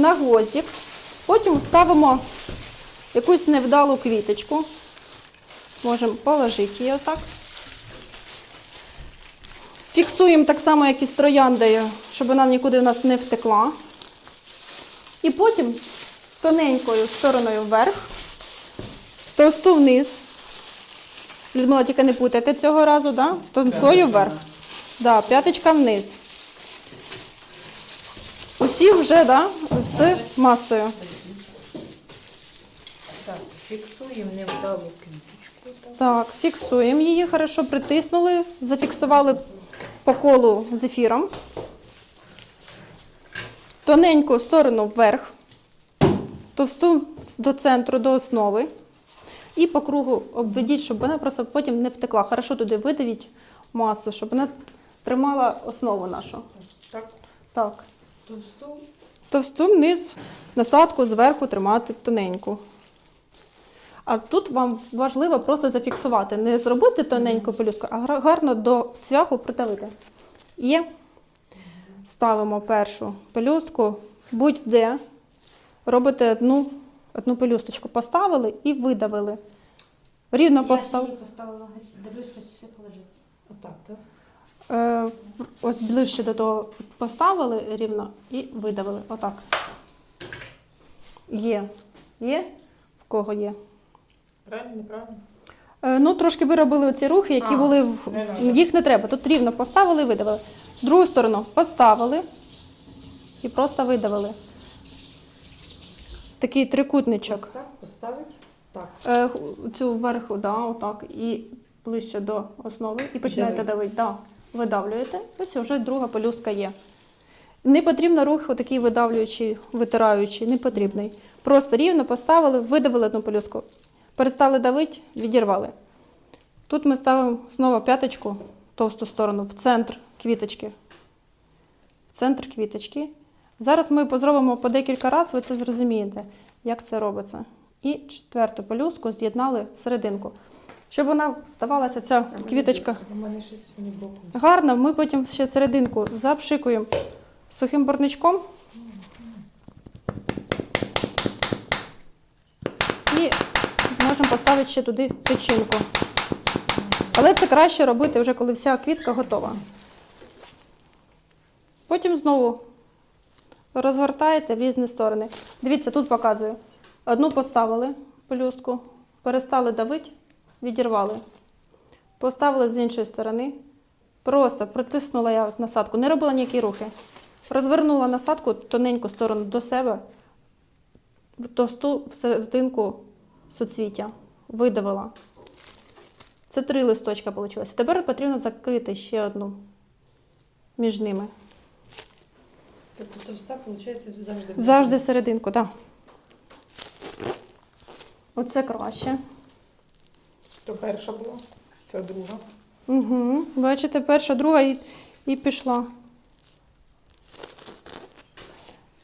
на гвоздик. Потім ставимо якусь невдалу квіточку. Можемо положити її отак. Фіксуємо так само, як і з трояндою, щоб вона нікуди в нас не втекла. І потім тоненькою стороною вверх, товсту вниз. Людмила, тільки не путайте цього разу, да? тонкою вверх. Да, п'яточка вниз. Усі вже да, з масою. Так, фіксуємо невдалу квіточку. Так. Так, фіксуємо її, хорошо притиснули, зафіксували по колу зефіром. Тоненьку сторону вверх, товсту до центру, до основи. І по кругу обведіть, щоб вона просто потім не втекла. Хорошо туди видавіть масу, щоб вона тримала основу нашу. Так, Так. Товсту. Товсту вниз, насадку зверху тримати тоненьку. А тут вам важливо просто зафіксувати. Не зробити тоненьку пелюстку, а гарно до цвяху придавити. Є. Ставимо першу пелюстку, будь-де. Робите одну, одну пелюсточку, поставили і видавили. Рівно Я постав... поставила, дивлюсь, щось все лежить. Отак, так? Е, ось ближче до того поставили рівно і видавили. Отак. Є. Є? В кого є? Правильно, неправильно? Е, ну, трошки ви робили оці рухи, які А, були в... не їх не треба. Тут рівно поставили і видавили. З Другу сторону поставили і просто видавили. Такий трикутничок. Постав, поставить. Так. Е, цю вверху, да, отак, і ближче до основи, і починаєте давити. Да, видавлюєте, ось вже друга пелюстка є. Не потрібно рух отакий видавлюючий, витираючий, не потрібний. Просто рівно поставили, видавили одну пелюстку, перестали давити, відірвали. Тут ми ставимо знову п'яточку, товсту сторону, в центр квіточки. В центр квіточки. Зараз ми зробимо по декілька разів, ви це зрозумієте, як це робиться. І четверту пелюстку з'єднали серединку. Щоб вона здавалася, ця квіточка гарна, ми потім ще серединку запшикуємо сухим барничком. І можемо поставити ще туди печінку. Але це краще робити вже коли вся квітка готова. Потім знову розгортаєте в різні сторони. Дивіться, тут показую. Одну поставили пелюстку, перестали давити, відірвали. Поставили з іншої сторони. Просто притиснула я насадку, не робила ніякі рухи. Розвернула насадку тоненьку сторону до себе, в товсту серединку суцвіття. Видавила. Це три листочка вийшло. Тепер потрібно закрити ще одну між ними. Тобто товста, виходить, завжди. Завжди серединку, так. Да. Оце краще. То перша була, це друга. Угу. Бачите, перша, друга і, і пішла.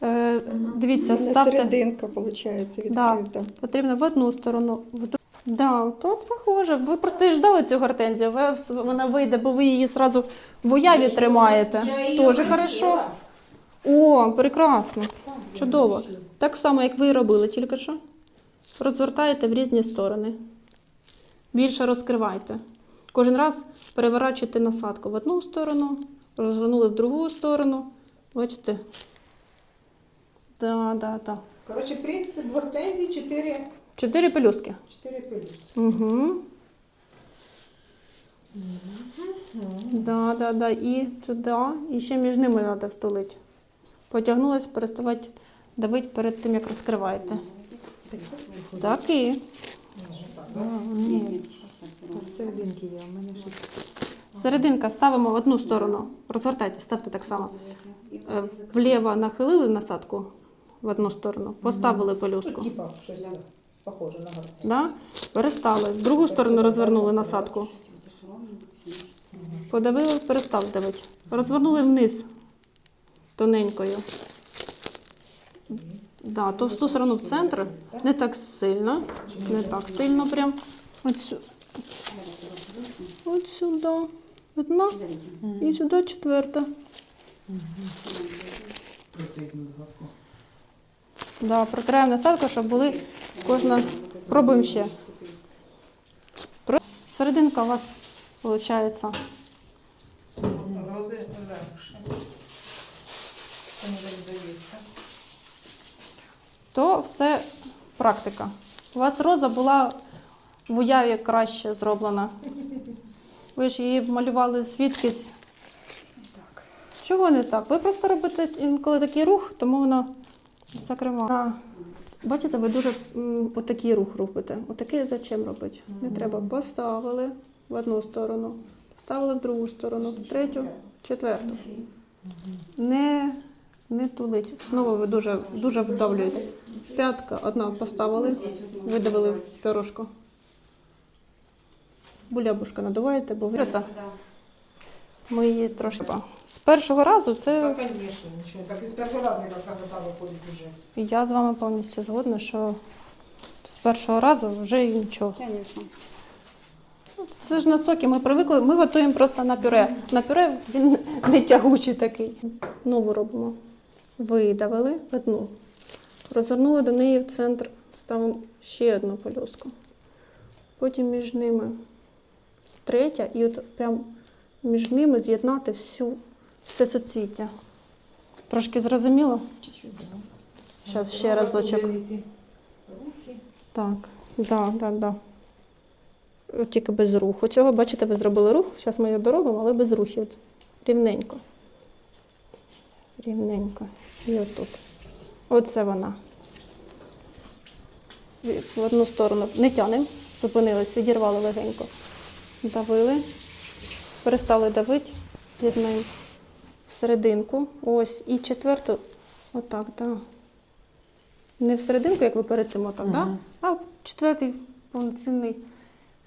Е, дивіться, ставте. серединка, виходить, Да. Потрібно в одну сторону. В дру... Да, тут похоже. Ви просто і ждали цю гортензію. Ви, вона вийде, бо ви її зразу в уяві тримаєте. Тоже хорошо. О, прекрасно. Чудово. Так само, як ви і робили тільки що. Розвертаєте в різні сторони. Більше розкривайте. Кожен раз переворачуйте насадку в одну сторону, розгорнули в другу сторону. Бачите? Да, да, да. Коротше, принцип гортензії 4, Чотири пелюстки. 4 пелюстки. Угу. Да, да, да. І туди, і ще між ними треба втулити. Потягнулась, переставати давити перед тим, як розкриваєте. Так і. Ні. Є, у мене щось. Серединка ставимо в одну сторону. Розвертайте, ставте так само. Е, Вліво нахилили насадку в одну сторону, поставили пелюстку. Типа щось похоже на. Да? Перестали. В другу сторону розвернули насадку. Подавили, перестали давити. Розвернули вниз тоненькою. Да, товсту сторону в центр. Не так сильно. Не так сильно прям. От, сю... От сюди. Одна і сюди четверта. Да, протираємо насадку, щоб були кожна. Пробуємо ще. Серединка у вас виходить. Рози легше. Це не здається. То все практика. У вас роза була в уяві краще зроблена. Ви ж її малювали звідкись. Чого не так? Ви просто робите інколи такий рух, тому воно закриває. Бачите, ви дуже отакий рух робите. Отакий зачем робити? Не треба. Поставили в одну сторону, поставили в другу сторону, в третю, четверту. Не, не тулить. Знову ви дуже, дуже вдавлюєте. П'ятка одна поставили, видавили в пірожку. Булябушка надуваєте, бо ви. Ми її трошки. З першого разу це Так, звісно, нічого. Так і з першого разу яка красота виходить уже. я з вами повністю згодна, що з першого разу вже і нічого. Це ж на соки ми привикли, ми готуємо просто на пюре. На пюре він не тягучий такий. Нову робимо. Видавили одну. Розвернули до неї в центр, ставимо ще одну пелюстку. Потім між ними третя, і от прям між ними з'єднати всю все суцвіття. Трошки зрозуміло? Зараз ще разочок. Рухи. Так, да, да, да. От Тільки без руху. Цього, бачите, ви зробили рух. Зараз ми його доробимо, але без рухів. Рівненько. Рівненько. І отут. Оце вона. В одну сторону не тянемо, зупинились, відірвали легенько. Давили, перестали давити, з'єднуємо в серединку. Ось. І четверту, отак, так. Да. Не в серединку, як ви перед цим отак, да? а четвертий повноцінний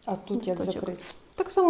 А тут як закрити? Так само